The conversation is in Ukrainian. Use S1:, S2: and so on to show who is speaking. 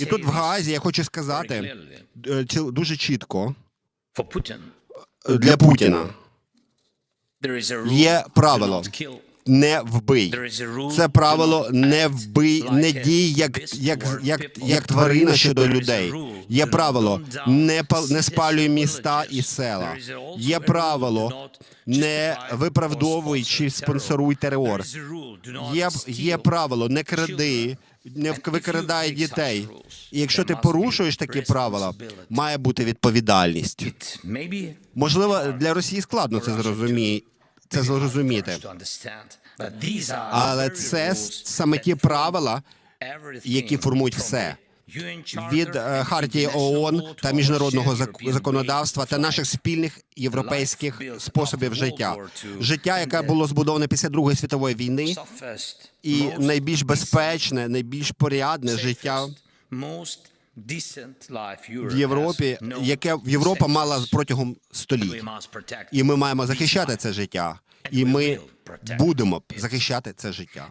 S1: І тут в Гаазі я хочу сказати е, ці- дуже чітко. Е, для Путіна. Є правило. Не вбий. Це правило не вбий, не дій як, як, як, як тварина щодо людей. Є правило не пал- не спалюй міста і села. Є правило не виправдовуй чи спонсоруй терор. Є, є правило не кради, не
S2: such
S1: дітей. І якщо ти порушуєш такі правила, має бути відповідальність. Можливо, для Росії складно це зрозуміти. Це зрозуміти. Але це саме ті правила, які формують все. від е, Хартії ООН та міжнародного законодавства та наших спільних європейських способів життя. Життя, яке було збудоване після Другої світової війни, і найбільш безпечне, найбільш порядне життя в Європі, яке Європа мала протягом століть. І ми маємо захищати це життя. І ми будемо захищати це життя.